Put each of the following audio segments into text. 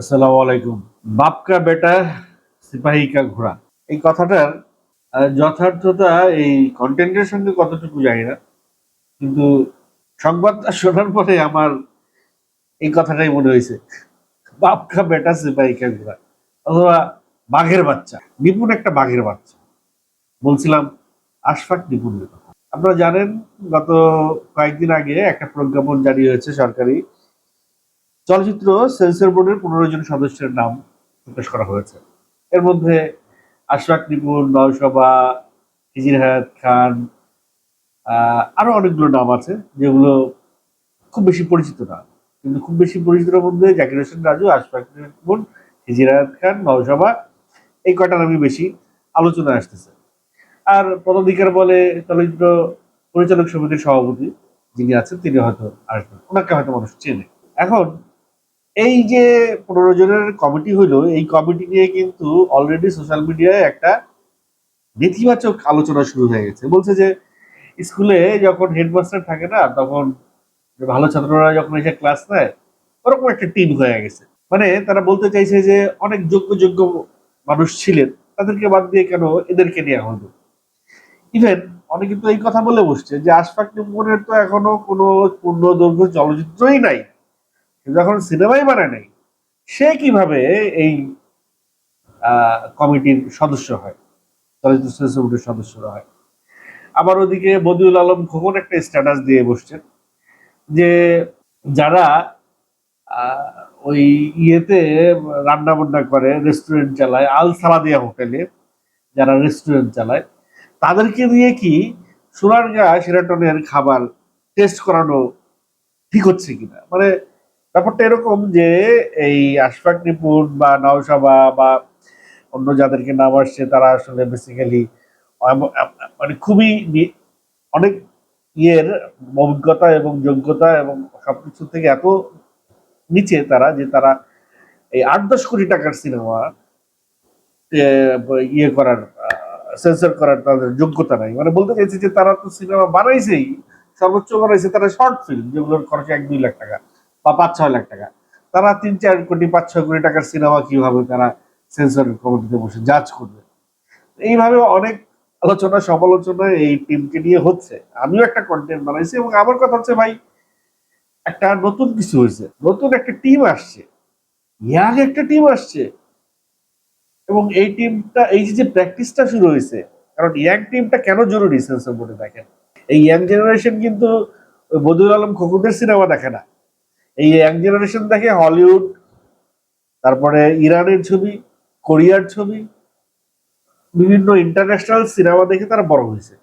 আসসালামু আলাইকুম। বাপ কা বেটা সিপাহী কা ঘোড়া। এই কথাটার যথার্থতা এই কন্টেন্টের সঙ্গে কতটুকু জানি না। কিন্তু সংবাদটা শোনার পরে আমার এই কথাটাই মনে হয়েছে। বাপ কা বেটা সিপাহী কা ঘোড়া। অথবা বাঘের বাচ্চা। নিপুণ একটা বাঘের বাচ্চা। বলছিলাম আশফাক নিপুণের কথা। আপনারা জানেন, গত কয়েকদিন আগে একটা প্রজ্ঞাপন জারি হয়েছে সরকারি চলচ্চিত্র সেন্সর বোর্ডের পনেরো জন সদস্যের নাম প্রকাশ করা হয়েছে। এর মধ্যে আশরাক নিপুণ নয়সভা হিজির হায়াত খান আরও অনেকগুলো নাম আছে যেগুলো খুব বেশি পরিচিত না। কিন্তু খুব বেশি পরিচিতর মধ্যে জাকির হোসেন রাজু আশফাক নিপুণ, হিজির হায়াত খান নয়সভা এই কয়টা নামই বেশি আলোচনায় আসতেছে। আর পদাধিকার বলে চলচ্চিত্র পরিচালক সমিতির সভাপতি যিনি আছেন, তিনি হয়তো আসবেন ওনাকে হয়তো মানুষ চেনে। এখন এই যে পনেরো জনের কমিটি হইল, এই কমিটি নিয়ে কিন্তু অলরেডি সোশ্যাল মিডিয়ায় একটা নেতিবাচক আলোচনা শুরু হয়ে গেছে। বলছে যে, স্কুলে যখন হেডমাস্টার থাকে না, তখন ভালো ছাত্ররা যখন এসে ক্লাস নেয়, ওরকম একটা টিম হয়ে গেছে। মানে তারা বলতে চাইছে যে, অনেক যোগ্য যোগ্য মানুষ ছিলেন, তাদেরকে বাদ দিয়ে কেন এদেরকে নেওয়া হলো? ইভেন অনেকে তো এই কথা বলে বসছে যে, আশফাক নিপুণের তো এখনও কোনো পূর্ণ দৈর্ঘ্য চলচ্চিত্রই নাই। যখন সিনেমাই বানায় নাই সে কীভাবে এই কমিটির সদস্য হয়, চলচ্চিত্র বোর্ডের সদস্যরা হয়? আবার ওদিকে বদিউল আলম খোকন একটা স্ট্যাটাস দিয়ে বসছেন, যে যারা ওই ইয়েতে রান্না বান্না করে রেস্টুরেন্ট চালায়, আল সালাদিয়া হোটেলে, যারা রেস্টুরেন্ট চালায়, তাদেরকে নিয়ে কি সোনারগা সেরাটনের খাবার টেস্ট করানো ঠিক হচ্ছে কিনা? মানে ব্যাপারটা এরকম যে এই আশফাক নিপুণ বা নওশাবা বা অন্য যাদেরকে নাম আসছে, তারা আসলে বেসিক্যালি মানে খুবই অনেক ইয়ের অভিজ্ঞতা এবং যোগ্যতা এবং সবকিছু থেকে এত নিচে তারা যে তারা এই আট দশ কোটি টাকার সিনেমা ইয়ে করার সেন্সর করার তাদের যোগ্যতা নাই। মানে বলতে চাইছে যে তারা তো সিনেমা বানাইছেই, সর্বোচ্চ বানাইছে তারা শর্ট ফিল্ম যেগুলোর খরচ এক দুই লাখ টাকা। বা পাঁচ, ছয় লাখ টাকা। তারা তিন, চার কোটি, পাঁচ, ছয় কোটি টাকার সিনেমা কীভাবে তারা সেন্সর কমিটিতে বসে জাজ করবে? এইভাবে অনেক আলোচনা সমালোচনা এই টিমকে নিয়ে হচ্ছে। আমিও একটা কন্টেন্ট বানাইছি এবং আমার কথা হচ্ছে, ভাই, একটা নতুন কিছু হয়েছে। নতুন একটা টিম আসছে। ইয়াং একটা টিম আসছে। এবং এই টিমটা এই যে প্র্যাকটিসটা শুরু হয়েছে, কারণ ইয়াং টিমটা কেন জরুরি সেন্সর বোর্ডে দেখেন? এই ইয়াং জেনারেশন কিন্তু বদুল আলম খকুদের সিনেমা দেখে না। এই ইয়াং জেনারেশন দেখে হলিউড তারপরে ইরানের ছবি, কোরিয়ার ছবি, বিভিন্ন ইন্টারন্যাশনাল সিনেমা দেখে তারা বড় হয়েছে।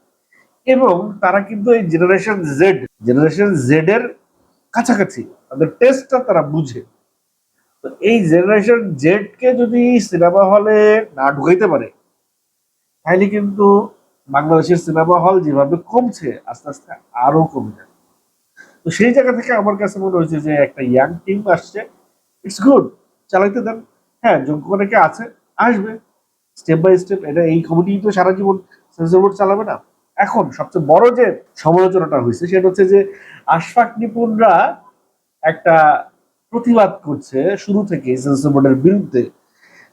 এবং তারা কিন্তু এই জেনারেশন জেড জেনারেশন জেড এর কাছাকাছি, তাদের টেস্টটা তারা বুঝে। তো এই জেনারেশন জেড কে যদি সিনেমা হলে না ঢুকাইতে পারে, তাহলে কিন্তু বাংলাদেশের সিনেমা হল যেভাবে কমছে, আস্তে আস্তে আরও কমে যাবে। তো সেই জায়গা থেকে আমার কাছে মনে হয়েছে যে একটা ইয়াং টিম আসছে। ইটস গুড চালাইতে দেন। হ্যাঁ যোগ্য অনেকে আছে, আসবে। স্টেপ বাই স্টেপ এটা এই কমিটি তো সারা জীবন সেন্সর বোর্ড চালাবে না। এখন সবচেয়ে বড় যে সমালোচনাটা হয়েছে, সেটা হচ্ছে যে আশফাক নিপুণরা একটা প্রতিবাদ করছে শুরু থেকে সেন্সর বোর্ডের বিরুদ্ধে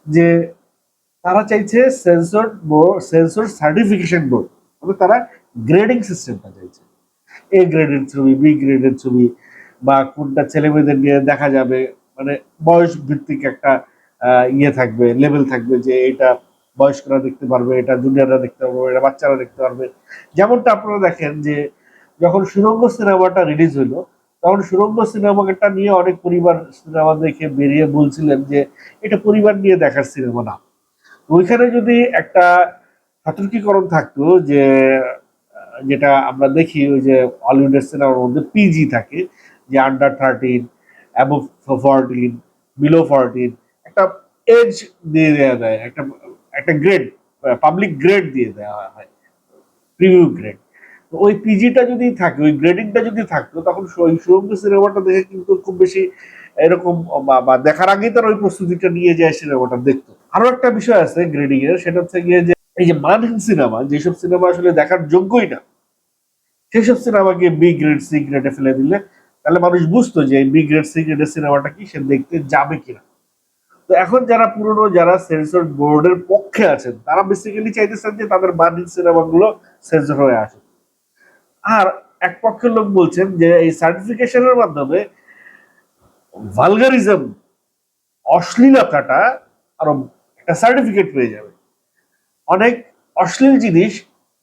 যে তারা চাইছে censor board censor certification board তারা গ্রেডিং সিস্টেমটা চাইছে। এ গ্রেডের ছবি বি গ্রেডের ছবি বা কোনটা ছেলে মেয়েদের নিয়ে দেখা যাবে মানে বয়স ভিত্তিক একটা ইয়ে থাকবে লেভেল থাকবে যে এটা বয়স্করা দেখতে পারবে, এটা জুনিয়ররা দেখতে পারবে, এটা বাচ্চারা দেখতে পারবে। যেমনটা আপনারা দেখেন যে যখন সুরঙ্গ সিনেমাটা রিলিজ হইল তখন সুরঙ্গ সিনেমাটা নিয়ে অনেক পরিবার সিনেমা দেখে বেরিয়ে বলছিলেন যে এটা পরিবার নিয়ে দেখার সিনেমা না। ওইখানে যদি একটা সতর্কীকরণ থাকতো যে যেটা আমরা দেখি, ওই যে হলিউডের সিনেমার মধ্যে পিজি থাকে, যে under thirteen above fourteen below fourteen একটা এজ দিয়ে দেওয়া যায়, একটা একটা গ্রেড পাবলিক গ্রেড দিয়ে দেওয়া হয় প্রিভিউ গ্রেড ওই পিজিটা যদি থাকে, ওই গ্রেডিংটা যদি থাকতো, তখন ওই সুরঙ্গ সিনেমাটা দেখে কিন্তু খুব বেশি এরকম, বা- দেখার আগেই তার ওই প্রস্তুতিটা নিয়ে যায় সিনেমাটা দেখতো। আরও একটা বিষয় আছে গ্রেডিং এর সেটা হচ্ছে গিয়ে যে এই যে মানহীন সিনেমা, যেসব সিনেমা আসলে দেখার যোগ্যই না, সেসব সিনেমাকে বি গ্রেড সি গ্রেডে ফেলে দিলে তাহলে মানুষ বুঝতো যে বি গ্রেড সি গ্রেডের সিনেমাটা কি সে দেখতে যাবে কিনা। তো এখন যারা পুরনো, যারা সেন্সর বোর্ডের পক্ষে আছেন, তারা বেসিক্যালি চাইতেছেন যে তাদের বাণিজ্য সিনেমাগুলো সেন্সর হয়ে আসে আর এক পক্ষের লোক বলছেন যে এই সার্টিফিকেশনের মাধ্যমে ভালগারিজম অশ্লীলতাটা আরও একটা সার্টিফিকেট পেয়ে যাবে। অনেক অশ্লীল জিনিস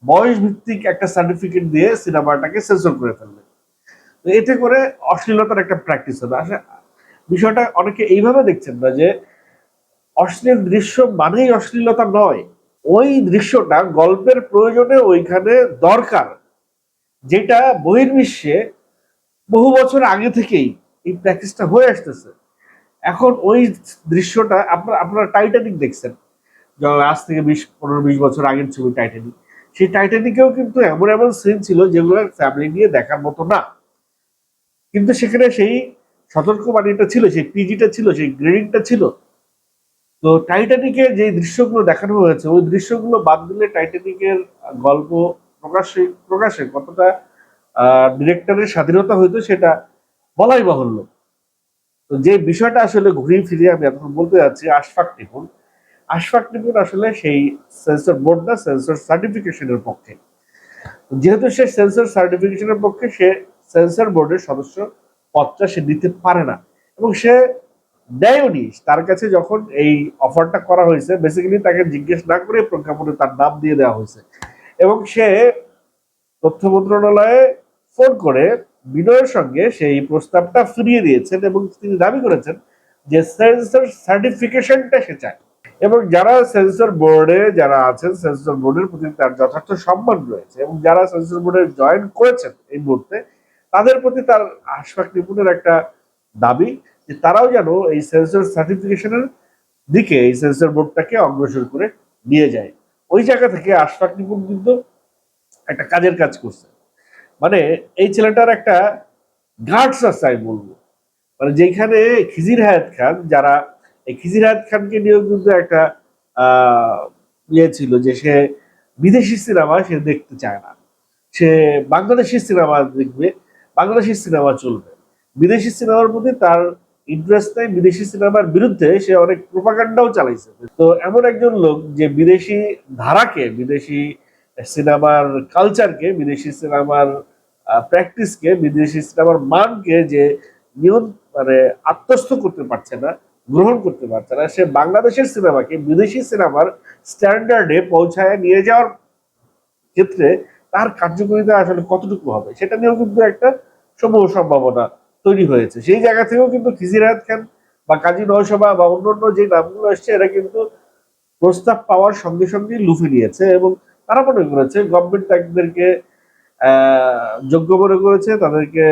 বয়স ভিত্তিক একটা সার্টিফিকেট দিয়ে সিনেমাটাকে সেন্সর করে ফেলবে। তো এতে করে অশ্লীলতার একটা প্র্যাকটিস হবে। আসলে বিষয়টা অনেকে এইভাবে দেখছেন না যে অশ্লীল দৃশ্য মানেই অশ্লীলতা নয়। ওই দৃশ্যটা গল্পের প্রয়োজনে ওইখানে দরকার, যেটা বহির্বিশ্বে বহু বছর আগে থেকেই এই প্র্যাকটিসটা হয়ে আসতেছে। এখন ওই দৃশ্যটা আপনার, আপনারা টাইটানিক দেখছেন। আজ থেকে বিশ, পনেরো, বিশ বছর আগের ছবি টাইটানিক সেই টাইটানিকেও কিন্তু এমন এমন সিন ছিল যেগুলো ফ্যামিলি নিয়ে দেখার মতো না। কিন্তু সেখানে সেই সতর্কবাণীটা ছিল, সেই পিজিটা ছিল, সেই গ্রেডিংটা ছিল। তো টাইটানিকের যে দৃশ্যগুলো দেখানো হয়েছে, ওই দৃশ্যগুলো বাদ দিলে টাইটানিকের গল্প প্রকাশে প্রকাশে কতটা ডিরেক্টরের স্বাধীনতা হইতো সেটা বলাই বাহুল্য। তো যে বিষয়টা আসলে ঘুরিয়ে ফিরিয়ে আমি এখন বলতে যাচ্ছি, আশফাক টিপুন আশফাক টিপুন আসলে সেই সেন্সর বোর্ড না, সেন্সর সার্টিফিকেশনের পক্ষে। যেহেতু সে সেন্সর সার্টিফিকেশনের পক্ষে, সে সেন্সর বোর্ডের সদস্য পদটা সে দিতে পারে না। এবং সে দেয়নি তার কাছে যখন এই অফারটা করা হয়েছে বেসিক্যালি তাকে জিজ্ঞেস না করে প্রজ্ঞাপনে তার নাম দিয়ে দেওয়া হয়েছে। এবং সে তথ্য মন্ত্রণালয়ে ফোন করে বিনয়ের সঙ্গে সেই প্রস্তাবটা ফিরিয়ে দিয়েছেন এবং তিনি দাবি করেছেন যে সেন্সর সার্টিফিকেশনটা সে চায়। এবং যারা সেন্সর বোর্ডে যারা আছেন সেন্সর বোর্ডের প্রতি তার যথার্থ সম্মান রয়েছে এবং যারা সেন্সর বোর্ডে জয়েন করেছেন এই মুহূর্তে, তাদের প্রতি তার আশফাক নিপুণের একটা দাবি যে তারাও যেন এই সেন্সর সার্টিফিকেশনের দিকে এই সেন্সর বোর্ডটাকে অগ্রসর করে নিয়ে যায়। ওই জায়গা থেকে আশফাক নিপুণ কিন্তু একটা কাজের কাজ করছে। মানে এই ছেলেটার একটা গার্ডস আছে, আমি বলব। মানে যেখানে খিজির হায়াত খান, যারা এই খিজির খানকে নিয়েও কিন্তু একটা ইয়ে ছিল যে সে বিদেশি সিনেমা সে দেখতে চায় না। সে বাংলাদেশি সিনেমা দেখবে, বাংলাদেশি সিনেমা চলবে। বিদেশি সিনেমার প্রতি তার ইন্টারেস্ট নেই, বিদেশি সিনেমার বিরুদ্ধে সে অনেক প্রোপাগান্ডাও চালাইছে। তো এমন একজন লোক যে বিদেশি ধারাকে, বিদেশি সিনেমার কালচারকে বিদেশি সিনেমার প্র্যাকটিসকে বিদেশি সিনেমার মানকে যে নিয়ন মানে আত্মস্থ করতে পারছে না গ্রহণ করতে পারছে না সে বাংলাদেশের সিনেমাকে বিদেশি সিনেমার স্ট্যান্ডার্ডে পৌঁছায় নিয়ে যাওয়ার ক্ষেত্রে তার কার্যকারিতা আসলে কতটুকু হবে, সেটা নিয়েও কিন্তু একটা সমূহ সম্ভাবনা তৈরি হয়েছে। সেই জায়গা থেকেও কিন্তু খিজিরাত খান বা কাজী নয়সভা বা অন্যান্য যে নামগুলো আসছে, এরা কিন্তু প্রস্তাব পাওয়ার সঙ্গে সঙ্গে লুফে নিয়েছে এবং তারা মনে করেছে গভর্নমেন্ট তাদেরকে যোগ্য মনে করেছে, তাদেরকে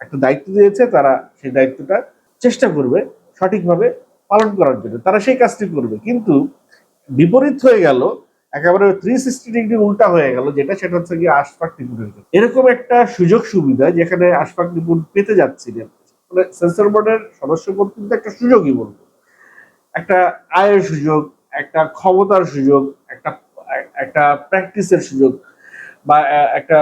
একটা দায়িত্ব দিয়েছে, তারা সেই দায়িত্বটা চেষ্টা করবে। সঠিকভাবে পালন করার জন্য। তারা সেই কাজটি করবে। কিন্তু বিপরীত হয়ে গেল, একেবারে থ্রি সিক্সটি ডিগ্রি উল্টা হয়ে গেল, যেটা সেটা হচ্ছে গিয়ে আশফাক নিপুণের এরকম একটা সুযোগ সুবিধা যেখানে আশফাক নিপুণ পেতে যাচ্ছিলেন। মানে সেন্সর বোর্ডের সদস্য পদ কিন্তু একটা সুযোগই বলব। একটা আয়ের সুযোগ, একটা ক্ষমতার সুযোগ, একটা একটা প্র্যাকটিসের সুযোগ, বা একটা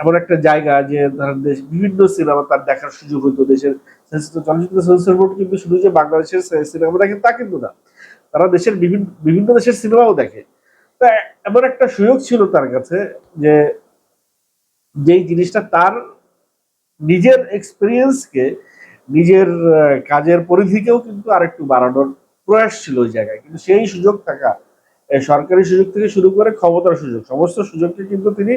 এমন একটা জায়গা যে ধরেন দেশ, বিভিন্ন সিনেমা তার দেখার সুযোগ হতো, দেশের চলচ্চিত্র সেন্সর বোর্ড কিন্তু শুধু যে বাংলাদেশের সিনেমা দেখে তা কিন্তু না। তারা দেশের বিভিন্ন বিভিন্ন দেশের সিনেমাও দেখে। তা এমন একটা সুযোগ ছিল তার কাছে যে যেই জিনিসটা তার নিজের এক্সপিরিয়েন্সকে নিজের কাজের পরিধিকেও কিন্তু আরেকটু বাড়ানোর প্রয়াস ছিল ওই জায়গায়। কিন্তু সেই সুযোগ থাকা সরকারি সুযোগ থেকে শুরু করে ক্ষমতার সুযোগ, সমস্ত সুযোগকে কিন্তু তিনি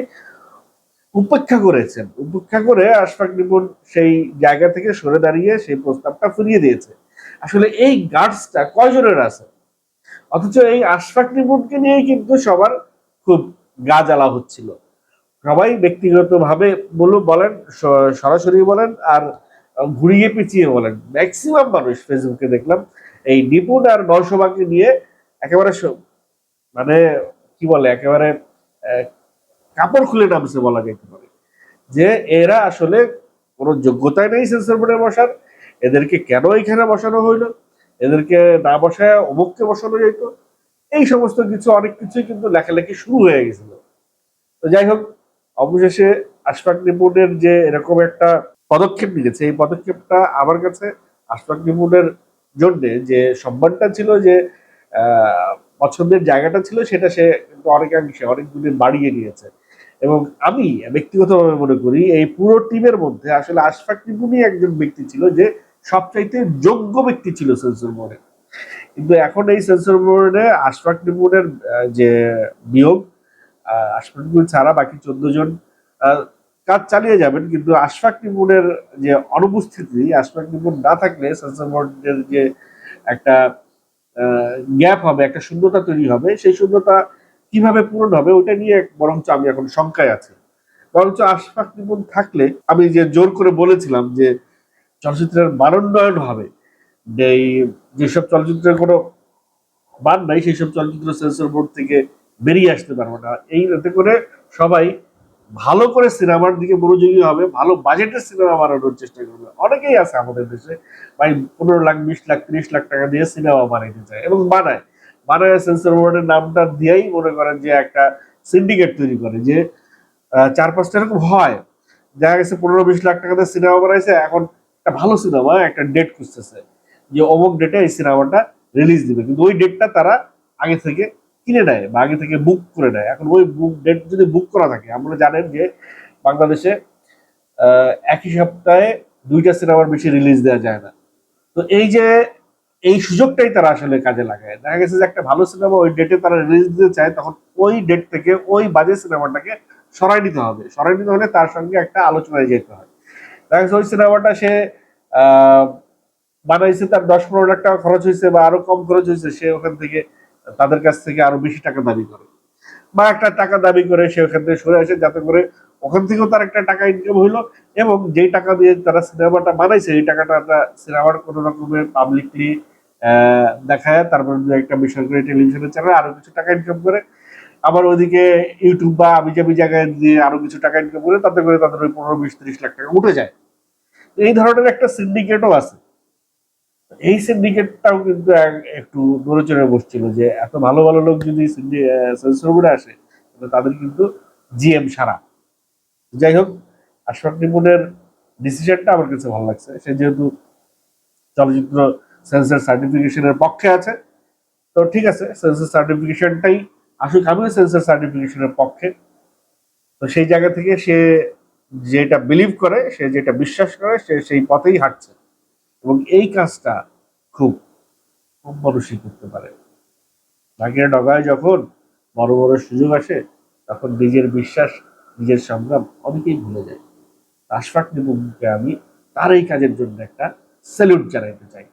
উপেক্ষা করেছেন। উপেক্ষা করে আশফাক নিপুণ সেই জায়গা থেকে সরে দাঁড়িয়ে সেই প্রস্তাবটা ফিরিয়ে দিয়েছে। আসলে এই গার্ডসটা কয়জনের আছে? অথচ এই আশফাক নিপুণকে নিয়েই কিন্তু সবার খুব গা জ্বালা হচ্ছিল। সবাই ব্যক্তিগতভাবে বলু বলেন সরাসরি বলেন আর ঘুরিয়ে পিছিয়ে বলেন। ম্যাক্সিমাম মানুষ ফেসবুকে দেখলাম এই নিপুণ আর নয়সভাকে নিয়ে একেবারে মানে কি বলে, একেবারে কাপড় খুলে নামছে বলা যেতে পারে। যে এরা আসলে কোনো যোগ্যতাই নেই সেন্সর বোর্ডে বসার, এদেরকে কেন এখানে বসানো হইল, এদেরকে না বসায় অমুককে বসানো যেত, এই সমস্ত কিছু অনেক কিছুই কিন্তু লেখালেখি শুরু হয়ে গেছিল। তো যাই হোক, অবশেষে আশফাক নিপুণের যে এরকম একটা পদক্ষেপ নিয়েছে, এই পদক্ষেপটা আমার কাছে আশফাক নিপুণের জন্যে যে সম্মানটা ছিল, যে পছন্দের জায়গাটা ছিল, সেটা সে কিন্তু অনেকাংশে, অনেক গুণে বাড়িয়ে নিয়েছে। এবং আমি ব্যক্তিগতভাবে মনে করি এই পুরো টিমের মধ্যে আসলে আশফাক টিপুনি একজন ব্যক্তি ছিল যে সবচাইতে যোগ্য ব্যক্তি ছিল সেন্সর মোড়ে। কিন্তু এখন এই সেন্সর বোর্ডে আশফাক টিপুনের যে নিয়োগ আশফাক টিপুন ছাড়া বাকি চোদ্দ জন কাজ চালিয়ে যাবেন। কিন্তু আশফাক টিপুনের যে অনুপস্থিতি, আশফাক টিপুন না থাকলে সেন্সর বোর্ডের যে একটা গ্যাপ হবে, একটা শূন্যতা তৈরি হবে, সেই শূন্যতা কীভাবে পূরণ হবে ওটা নিয়ে বরঞ্চ আমি এখন শঙ্কায় আছি। বরঞ্চ আশফাক টিপুন থাকলে আমি যে জোর করে বলেছিলাম যে চলচ্চিত্রের মানোন্নয়ন হবে এই- যেসব চলচ্চিত্রের কোনো মান নাই সেই সব চলচ্চিত্র সেন্সর বোর্ড থেকে বেরিয়ে আসতে পারবে না। এই এতে করে সবাই ভালো করে সিনেমার দিকে মনোযোগী হবে, ভালো বাজেটের সিনেমা বানানোর চেষ্টা করবে। অনেকেই আছে আমাদের দেশে, ভাই, পনেরো লাখ, বিশ লাখ, ত্রিশ লাখ টাকা দিয়ে সিনেমা বানাইতে চায় এবং বানায়। বানায় সেন্সর বোর্ডের নামটা দিয়েই মনে করেন যে একটা সিন্ডিকেট তৈরি করে যে চার পাঁচটা এরকম হয়। দেখা গেছে পনেরো বিশ লাখ টাকা দিয়ে সিনেমা বানাইছে, এখন একটা ভালো সিনেমা একটা ডেট খুঁজতেছে যে অমুক ডেটে এই সিনেমাটা রিলিজ দিবে। কিন্তু ওই ডেটটা তারা আগে থেকে কিনে নেয় বা আগে থেকে বুক করে নেয়। এখন ওই বুক ডেট যদি বুক করা থাকে আমরা জানেন যে বাংলাদেশে একই সপ্তাহে দুইটা সিনেমার বেশি রিলিজ দেওয়া যায় না। তো এই যে এই সুযোগটাই তারা আসলে কাজে লাগায়। দেখা গেছে যে একটা ভালো সিনেমা ওই ডেটে তারা রিলিজ দিতে চায়, তখন ওই ডেট থেকে ওই বাজে সিনেমাটাকে সরাই নিতে হবে। সরাই নিতে হলে তার সঙ্গে একটা আলোচনায় যেতে হয়। দেখা গেছে ওই সিনেমাটা সে বানাইছে, তার দশ পনেরো লাখ টাকা খরচ হয়েছে বা আরও কম খরচ হয়েছে, সে ওখান থেকে তাদের কাছ থেকে আরও বেশি টাকা দাবি করে। বা একটা টাকা দাবি করে সে ওখান থেকে সরে আসে, যাতে করে ওখান থেকেও তার একটা টাকা ইনকাম হইল এবং যেই টাকা দিয়ে তারা সিনেমাটা বানাইছে, এই টাকাটা সিনেমার কোনো রকমের পাবলিকলি দেখায়, তারপর দু একটা বেসরকারি টেলিভিশনের চ্যানেল আরও কিছু টাকা ইনকাম করে। আবার ওইদিকে ইউটিউব বা আবিজাবি জায়গায় দিয়ে আরও কিছু টাকা ইনকাম করে, তাতে করে তাদের ওই পনেরো বিশ ত্রিশ লাখ টাকা উঠে যায়। এই ধরনের একটা সিন্ডিকেটও আছে। এই সিন্ডিকেটটাও কিন্তু এক- একটু নড়েচড়ে বসছিল যে এত ভালো ভালো লোক যদি সেন্সর আসে, তাহলে তাদের কিন্তু জিএম সারা। যাই হোক আশফাক নিপুণের ডিসিশনটা আমার কাছে ভালো লাগছে। সে যেহেতু চলচ্চিত্র সেন্সর সার্টিফিকেশনের পক্ষে আছে। তো ঠিক আছে, সেন্সর সার্টিফিকেশনটাই আসুক, আমিও সেন্সর সার্টিফিকেশনের পক্ষে। তো সেই জায়গা থেকে সে যেটা বিলিভ করে, সে যেটা বিশ্বাস করে, সে সেই পথেই হাঁটছে। এবং এই কাজটা খুব কম মানুষই করতে পারে। ভাগ্যের ডগায় যখন বড় বড় সুযোগ আসে, তখন নিজের বিশ্বাস, নিজের সংগ্রাম অনেকেই ভুলে যায়। আশফাক নিপুণকে আমি তার এই কাজের জন্য একটা স্যালুট জানাইতে চাই।